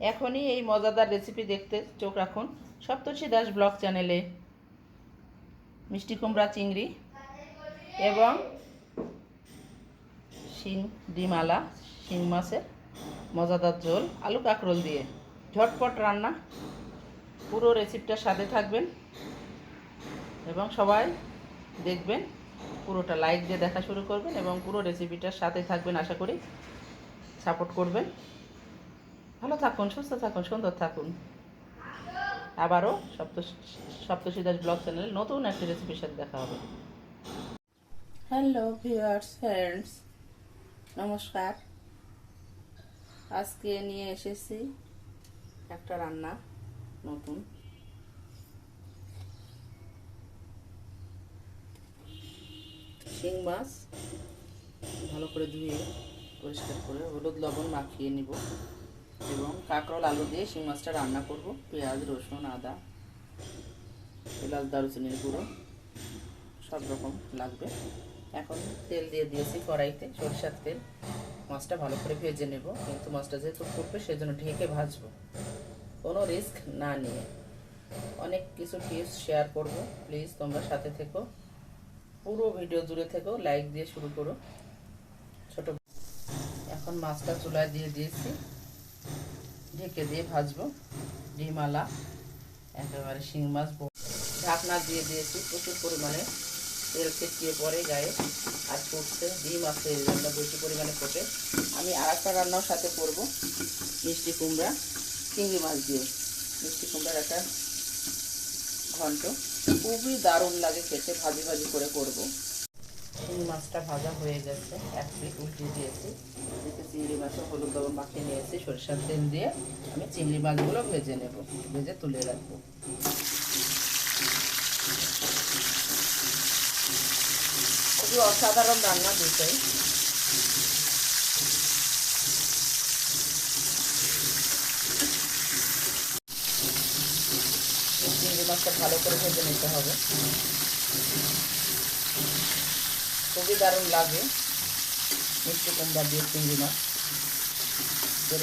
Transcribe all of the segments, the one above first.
এখনই এই মজাদার রেসিপি দেখতে চোখ রাখুন। সপ্তর্ষি দাস ব্লগ চ্যানেলে মিষ্টি কুমড়া, চিংড়ি এবং শিং ডিমালা শিং মাছের মজাদার ঝোল, আলু কাঁকরোল দিয়ে। ঝটপট রান্না। পুরো রেসিপিটার সাথে থাকবেন এবং সবাই দেখবেন, পুরোটা লাইক দিয়ে দেখা শুরু করবেন এবং পুরো রেসিপিটার সাথে থাকবেন আশা করি। সাপোর্ট করবেন। ভালো থাকুন, সুস্থ থাকুন, সুন্দর থাকুন। আবারও সপ্ত সপ্তশী দাস ব্লগ চ্যানেলে নতুন একটি রেসিপির সাথে দেখা হবে। হ্যালো ভিউয়ার্স ফ্রেন্ডস নমস্কার। আজকে নিয়ে এসেছি একটা রান্না, নতুন। শিং মাছ, ভালো করে ধুয়ে পরিষ্কার করে হলুদ লবণ মাখিয়ে নিব। এবং কাঁকরোল, আলু দিয়ে শিং মাছটা রান্না করব। পেঁয়াজ, রসুন, আদা, এলাচ, দারুচিনির গুঁড়ো, সব রকম লাগবে। এখন তেল দিয়ে দিয়েছি কড়াইতে সরষের তেল। মাছটা ভালো করে ভেজে নেব, কিন্তু মাছটা যেহেতু ফুটবে, সেজন্য ঢেকে ভাজবো। কোনো রিস্ক না নিয়ে। অনেক কিছু টিপস শেয়ার করব। প্লিজ তোমরা সাথে থেকো। পুরো ভিডিও জুড়ে থেকো লাইক দিয়ে শুরু করো। ছোট এখন মাছটা চুলায় দিয়ে দিয়েছি। ঢেকে দিয়ে ভাজবো। ডিমালা একেবারে শিং মাছ ঢাকনা দিয়ে দিয়েছি। প্রচুর পরিমাণে তেল ছিটিয়ে পরে গায়ে। আর ফুটছে ডিম আছে, এই জন্য বেশি পরিমাণে ফোটে আমি আর একটা রান্নাও সাথে করব মিষ্টি কুমড়া, চিংড়ি মাছ দিয়ে। মিষ্টি কুমড়ার একটা ঘন্ট। খুবই দারুণ লাগে খেতে, ভাজি ভাজি করে করব। চিংড়ি মাছটা ভাজা হয়ে গেছে, এক প্লেট উল্টিয়ে দিয়েছি। চিংড়ি মাছও হলুদ লবণ মাখিয়ে নিয়েছি, সরিষার তেল দিয়ে আমি চিংড়ি মাছগুলো ভেজে নেব, ভেজে তুলে রাখব। খুবই অসাধারণ রান্না দুটোই। চিংড়ি মাছটা ভালো করে ভেজে নিতে হবে। খুবই দারুণ লাগে। মিষ্টি কুমড়া দিয়ে চিংড়ি মাছ।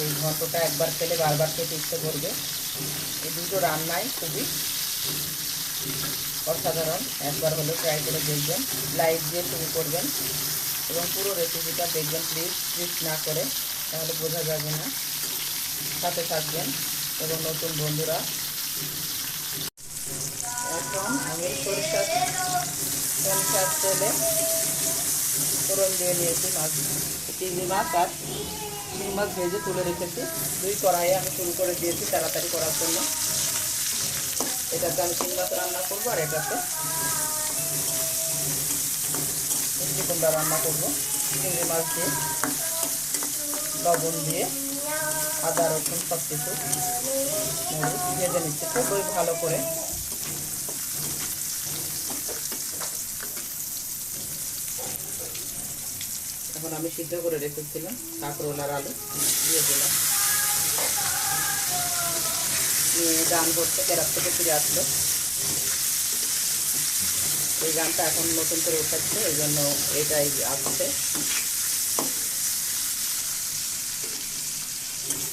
এই ঘন্টটা একবার খেলে বারবার খেতে ইচ্ছে করবে। এই দুটো রান্নাই খুবই অসাধারণ। একবার হলেও ট্রাই করে দেখবেন লাইক দিয়ে শুরু করবেন এবং পুরো রেসিপিটা দেখবেন প্লিজ স্ক্রিপ্ট না করে, তাহলে বোঝা যাবে না। সাথে থাকবেন এবং নতুন বন্ধুরা। এখন আমি সরিষা সরিষার তেলে ফোড়ন দিয়ে নিয়েছি মাছ। চিংড়ি মাছ আর চিংড়ি মাছ ভেজে তুলে রেখেছি। দুই কড়াইয়ে আমি শুরু করে দিয়েছি তাড়াতাড়ি করার জন্য। এটাতে আমি চিংড়ি মাছ রান্না করব আর এটাতে কুমড়া রান্না করব। চিংড়ি মাছ দিয়ে, লবণ দিয়ে, আদা, রসুন সব কিছু ভেজে নিচ্ছি। খুবই ভালো করে এখন আমি সিদ্ধ করে রেখেছিলাম কাঁকরোল আর আলু, দিয়ে দিলাম। গান করতে কেরাত থেকে ফিরে আসলো। এই গানটা এখন নতুন করে উঠাচ্ছে এই জন্য এটাই আসছে।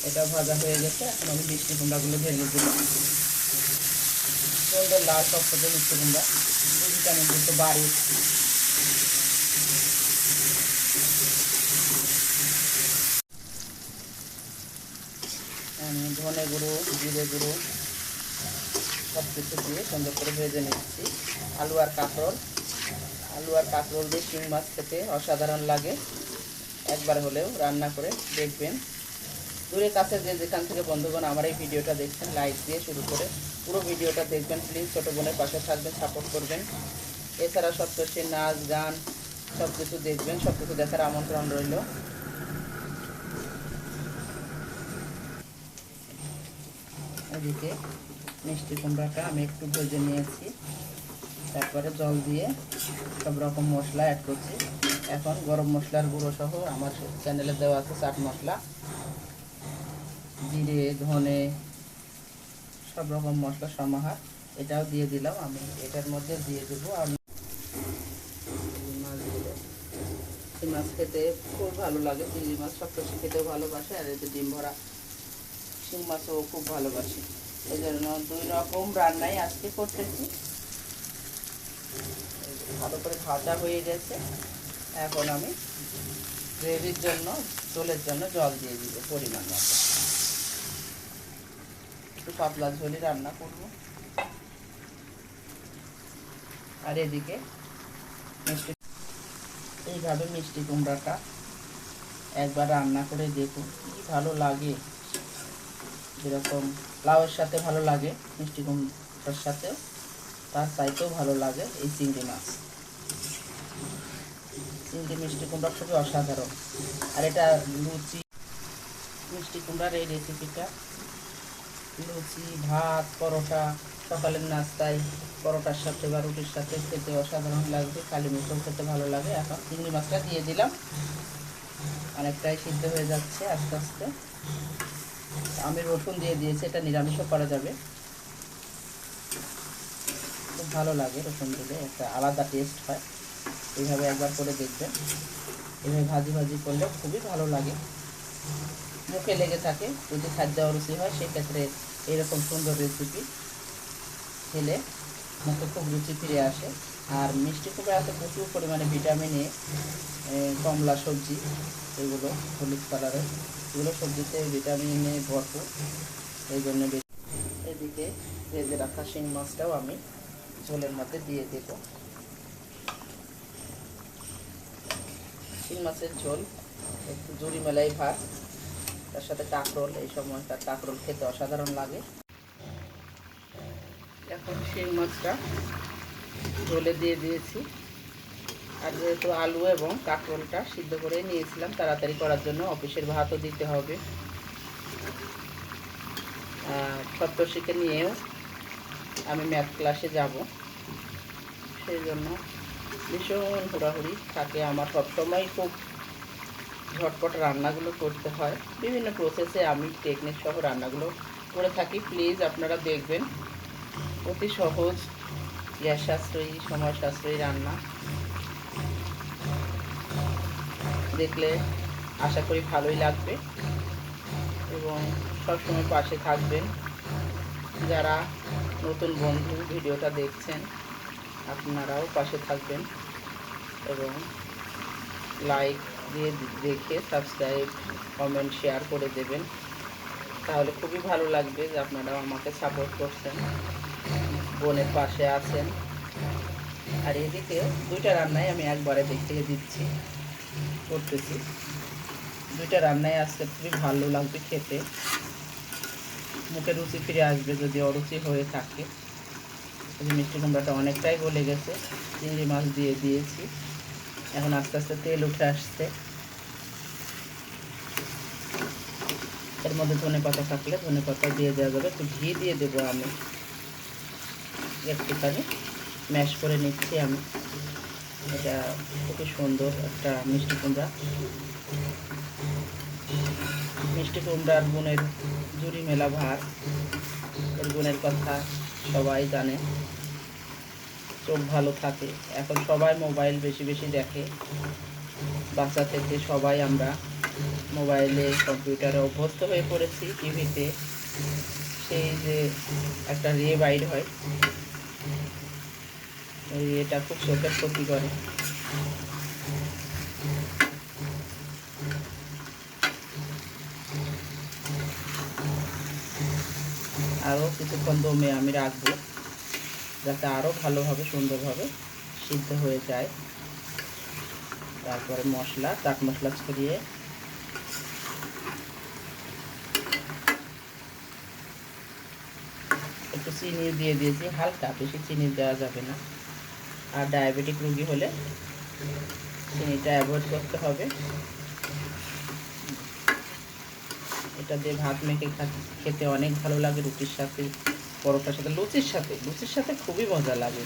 এটা ভাজা হয়ে গেছে, এখন আমি মিষ্টি কুমড়াগুলো ভেজে দিলাম। সুন্দর লাল টকটকে মিষ্টি কুমড়া ভিটামিন কিন্তু বাড়ি আমি ধনে গুঁড়ো, জিরে গুঁড়ো সব কিছু দিয়ে সুন্দর করে ভেজে নিচ্ছি। আলু আর কাঁকরোল আলু আর কাঁকরোল দিয়ে শিং মাছ খেতে অসাধারণ লাগে। একবার হলেও রান্না করে দেখবেন। দূরে কাছে যে যেখান থেকে বন্ধুগণ আমার এই ভিডিওটা দেখছেন, লাইক দিয়ে শুরু করে পুরো ভিডিওটা দেখবেন। প্লিজ ছোটো বোনের পাশে থাকবেন, সাপোর্ট করবেন। এছাড়া সপ্তর্ষী নাচ, গান সব কিছু দেখবেন। সব কিছু দেখার আমন্ত্রণ রইল। এদিকে মিষ্টি কুমড়াটা আমি একটু ভেজে নিয়েছি। তারপরে জল দিয়ে সব রকম মশলা অ্যাড করছি। এখন গরম মশলার গুঁড়ো সহ আমার চ্যানেলে দেওয়া আছে চাট মশলা। জিরে, ধনে, সব রকম মশলা সমাহার। এটাও দিয়ে দিলাম আমি। এটার মধ্যে দিয়ে দেবো আর মাছগুলো মাছ খেতে খুব ভালো লাগে। চিংড়ি মাছ সব কিছু খেতেও ভালোবাসে। আর এতে ডিম ভরা শিং মাছও খুব ভালোবাসে। এই জন্য দুই রকম রান্নাই আজকে করতেছি। ভালো করে ভাজা হয়ে গেছে। এখন আমি গ্রেভির জন্য, ঝোলের জন্য জল দিয়ে দিব পরিমাণ মতো। একটু পাতলা ঝোলই রান্না করব। আর এদিকে মিষ্টি এইভাবে মিষ্টি কুমড়াটা একবার রান্না করে দেখুন, কি ভালো লাগে। যেরকম লাউয়ের সাথে ভালো লাগে, মিষ্টি কুমড়ার সাথে, তার চাইতেও ভালো লাগে এই চিংড়ি মাছ। চিংড়ি, মিষ্টি কুমড়া খুবই অসাধারণ। আর এটা লুচি, মিষ্টি কুমড়ার এই রেসিপিটা লুচি, ভাত, পরোটা, সকালের নাস্তায় পরোটার সাথে বা রুটির সাথে খেতে অসাধারণ লাগবে, কালি মুখেও খেতে ভালো লাগে। এখন চিংড়ি মাছটা দিয়ে দিলাম। অনেকটাই সিদ্ধ হয়ে যাচ্ছে আস্তে আস্তে। আমি রসুন দিয়ে দিয়েছি, এটা নিরামিষও করা যাবে। খুব ভালো লাগে রসুন দিলে, একটা আলাদা টেস্ট হয়। এইভাবে একবার করে দেখবেন। এভাবে ভাজি ভাজি করলে খুবই ভালো লাগে। মুখে লেগে থাকে, যদি খাদ্য অরুচি হয়, সেক্ষেত্রে এরকম সুন্দর রেসিপি খেলে মুখে খুব রুচি ফিরে আসে। আর মিষ্টি কুমড়াতে প্রচুর পরিমাণে ভিটামিনে কমলা, সবজি এগুলো হলুদ কালারের। এগুলো সবজিতে ভিটামিনে ভরপুর। এই জন্য এদিকে ভেজে রাখা শিং মাছটাও আমি ঝোলের মধ্যে দিয়ে দেব। শিং মাছের ঝোল একটু জুড়ি মেলাই ভাত, তার সাথে কাঁকরোল, এই সময়টা কাঁকরোল খেতে অসাধারণ লাগে। এখন শিং মাছটা ঝোলে দিয়ে দিয়েছি। আর যেহেতু আলু এবং কাঁকরোলটা সিদ্ধ করে নিয়েছিলাম, তাড়াতাড়ি করার জন্য অফিসের ভাতও দিতে হবে। সপ্তর্ষিকে নিয়েও আমি ম্যাথ ক্লাসে যাব। সেই জন্য ভীষণ হুড়াহুড়ি থাকে। আমার সবসময় খুব ঝটপট রান্নাগুলো করতে হয়। বিভিন্ন প্রসেসে আমি টেকনিক সহ রান্নাগুলো করে থাকি। প্লিজ আপনারা দেখবেন, অতি সহজ গ্যাস সাশ্রয়ী, সময় সাশ্রয়ী রান্না। দেখলে আশা করি ভালোই লাগবে। এবং সবসময় পাশে থাকবেন। যারা নতুন বন্ধু ভিডিওটা দেখছেন, আপনারাও পাশে থাকবেন এবং লাইক দিয়ে দেখে সাবস্ক্রাইব কমেন্ট শেয়ার করে দেবেন। তাহলে খুবই ভালো লাগবে যে আপনারাও আমাকে সাপোর্ট করছেন, বোনের পাশে আছেন। আর এদিকে দুইটা রান্নাই আমি একবারে দেখিয়ে দিচ্ছি। করতেছি। দুইটা রান্নাই আজকে খুবই ভালো লাগবে খেতে। মুখে রুচি ফিরে আসবে যদি অরুচি হয়ে থাকে। মিষ্টি কুমড়াটা অনেকটাই গলে গেছে, চিংড়ি মাছ দিয়ে দিয়েছি। এখন আস্তে আস্তে তেল উঠে আসছে। এর মধ্যে ধনে পাতা থাকলে ধনে পাতা দিয়ে দেওয়া যাবে। একটু ঘি দিয়ে দেবো আমি। একটুখানি ম্যাশ করে নিচ্ছি আমি। এটা খুবই সুন্দর একটা মিষ্টি কুমড়া। মিষ্টি কুমড়ার গুণের জুড়ি মেলা ভার এর গুণের কথা সবাই জানে। চোখ ভালো থাকে। এখন সবাই মোবাইল বেশি বেশি দেখে। বাচ্চা থেকে সবাই আমরা মোবাইলে, কম্পিউটারে অভ্যস্ত হয়ে পড়েছি, টিভিতে। সেই যে একটা রে বাইর হয়। এটা খুব চোখের ক্ষতি করে। আরও কিছুক্ষণ দমে আমি রাখব, যাতে আরও ভালোভাবে, সুন্দরভাবে সিদ্ধ হয়ে যায়। তারপরে মশলা, চাট মশলা ছড়িয়ে একটু চিনি দিয়ে দিয়েছি, হালকা, বেশি চিনি দেওয়া যাবে না। আর ডায়াবেটিক রুগী হলে চিনিটা অ্যাভয়েড করতে হবে। এটা দিয়ে ভাত মেখে খেতে অনেক ভালো লাগে রুটির সাথে, পরোটার সাথে, লুচির সাথে। লুচির সাথে খুবই মজা লাগে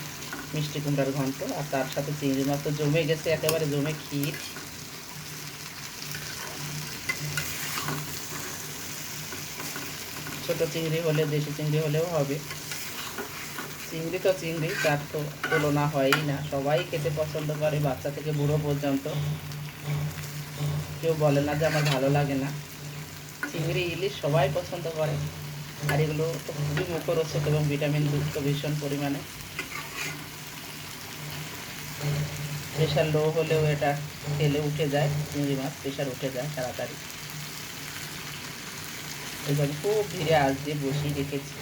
মিষ্টি কুমড়ার ঘন্ট। আর তার সাথে চিংড়ি মাছ তো জমে গেছে, একেবারে জমে ক্ষীর। ছোট চিংড়ি হলে, দেশি চিংড়ি হলেও হবে। চিংড়ি তো চিংড়ি, তার তো তুলনা হয়ই না। সবাই খেতে পছন্দ করে বাচ্চা থেকে বুড়ো পর্যন্ত। কেউ বলে না যে আমার ভালো লাগে না। চিংড়ি, ইলিশ সবাই পছন্দ করে। আর এগুলো তো খুবই মুখরোচক এবং ভিটামিন যুক্ত ভীষণ পরিমাণে। প্রেশার লো হলেও এটা খেলে উঠে যায়, চিংড়ি মাছ প্রেশার উঠে যায় তাড়াতাড়ি। এভাবে খুব ধীরে আঁচ দিয়ে বসিয়ে রেখেছি।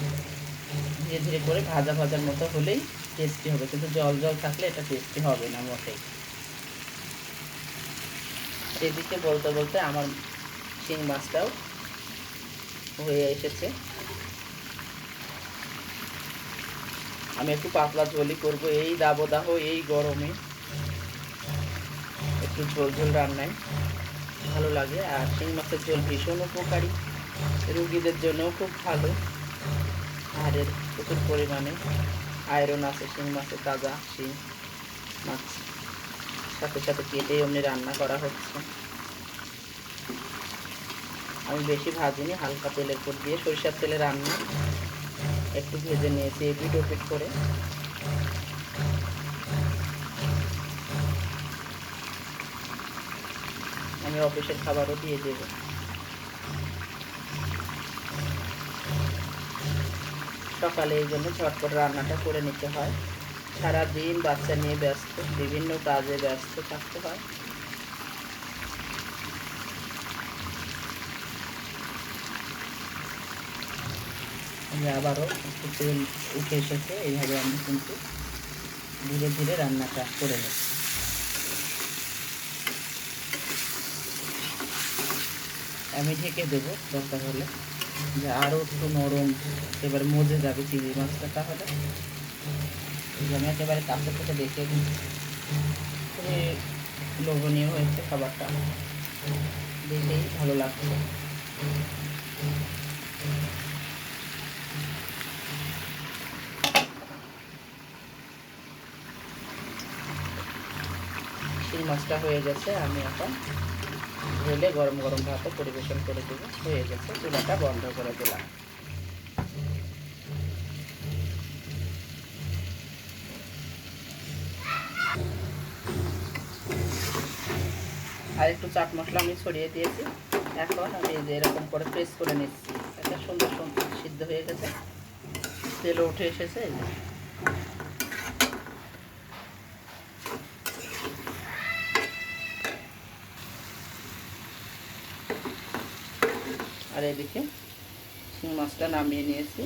ধীরে ধীরে করে ভাজা ভাজার মতো হলেই টেস্টি হবে। কিন্তু জল জল থাকলে এটা টেস্টি হবে না মোটেই। এদিকে বলতে বলতে আমার শিং মাছটাও হয়ে এসেছে। আমি একটু পাতলা ঝোলই করব, এই দাবদাহ, এই গরমে। একটু ঝোল ঝোল রান্নায় ভালো লাগে। আর শিং মাছের ঝোল ভীষণ উপকারী। রুগীদের জন্যও খুব ভালো। আর এর প্রচুর পরিমাণে। আয়রন আছে, শিং মাছে তাজা শিং, মাছ। সাথে সাথে কেটে এমনি রান্না করা হচ্ছে। আমি বেশি ভাজিনি, হালকা তেলের উপর দিয়ে সরিষার তেলে রান্না। একটু ভেজে নিয়েছি এপিট ওপিট করে। আমি অফিসের খাবারও দিয়ে দেবো। সকালে এই জন্য ঝটপট রান্নাটা করে নিতে হয়। সারা দিন বাচ্চা নিয়ে ব্যস্ত, বিভিন্ন কাজে ব্যস্ত থাকতে হয়। আমি আবারও একটু তেল উঠে এসেছে, এইভাবে আমি কিন্তু ধীরে ধীরে রান্নাটা করে নেব। আমি ঢেকে দেবো দরকার হলে। আরও একটু নরম, এবার মজে যাবে চিংড়ি মাছটা তাহলে। আমি একেবারে কাছে থেকে দেখে খুবই লোভনীয় হয়েছে খাবারটা। দেখেই ভালো লাগছে। মাছটা হয়ে গেছে, আমি এখন ঢেলে গরম গরম ভাতে পরিবেশন করে দেবো। হয়ে গেছে, চুলাটা বন্ধ করে দিলাম। আর একটু চাট মশলা আমি ছড়িয়ে দিয়েছি। এখন আমি যে এরকম করে প্রেস করে নিচ্ছি। একটা সুন্দর সুন্দর সিদ্ধ হয়ে গেছে। তেলও উঠে এসেছে এই যে। আর এদিকে। শিং মাছটা নামিয়ে নিয়েছি।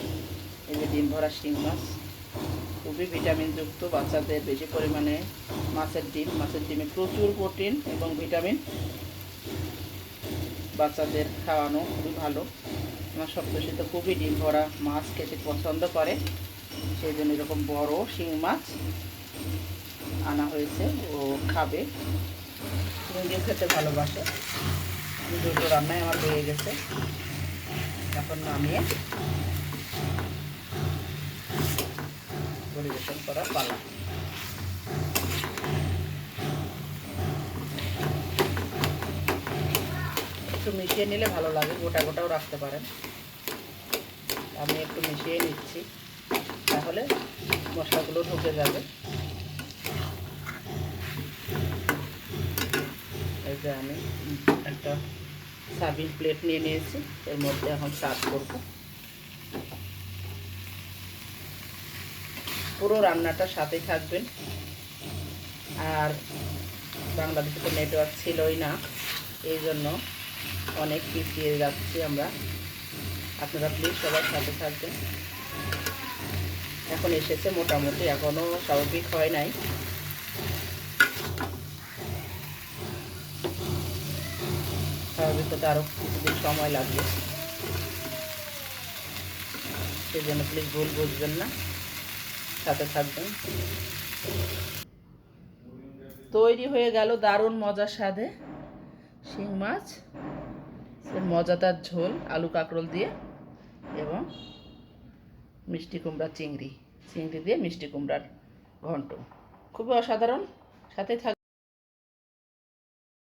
এই যে ডিম ভরা শিং মাছ। খুবই ভিটামিনযুক্ত বাচ্চাদের বেশি পরিমাণে মাছের ডিম। মাছের ডিমে প্রচুর প্রোটিন এবং ভিটামিন বাচ্চাদের খাওয়ানো খুবই ভালো। আমার সপ্তশী তো খুবই ডিম ভরা মাছ খেতে পছন্দ করে। সেই জন্য এরকম বড় শিং মাছ আনা হয়েছে। ও খাবে। চিংড়িও খেতে ভালোবাসে। দুটো রান্নায় আমার হয়ে গেছে। এখন নামিয়ে পরিবেশন করার পালা একটু মিশিয়ে নিলে ভালো লাগে, গোটা গোটাও রাখতে পারেন। আমি একটু মিশিয়ে নিচ্ছি, তাহলে মশলাগুলো ঢুকে যাবে। এই যে আমি একটা সার্ভিং প্লেট নিয়ে নিয়েছি। এর মধ্যে এখন সার্ভ করব। পুরো রান্নাটা সাথে থাকবেন। আর বাংলাদেশে তো নেটওয়ার্ক ছিলই না, এই জন্য অনেক পিছিয়ে যাচ্ছি আমরা। আপনারা প্লিজ সবার সাথে থাকবেন। এখন এসেছে মোটামুটি এখনও স্বাভাবিক হয় নাই। স্বাভাবিক হতে আরও কিছুদিন সময় লাগবে। সেই জন্য প্লিজ ভুল বুঝবেন না। সাথে থাকবেন। তৈরি হয়ে গেল দারুণ মজার স্বাদে শিং মাছ মজাদার ঝোল, আলু কাঁকরোল দিয়ে এবং মিষ্টি কুমড়া চিংড়ি। চিংড়ি দিয়ে মিষ্টি কুমড়ার ঘন্ট। খুবই অসাধারণ। সাথে থাক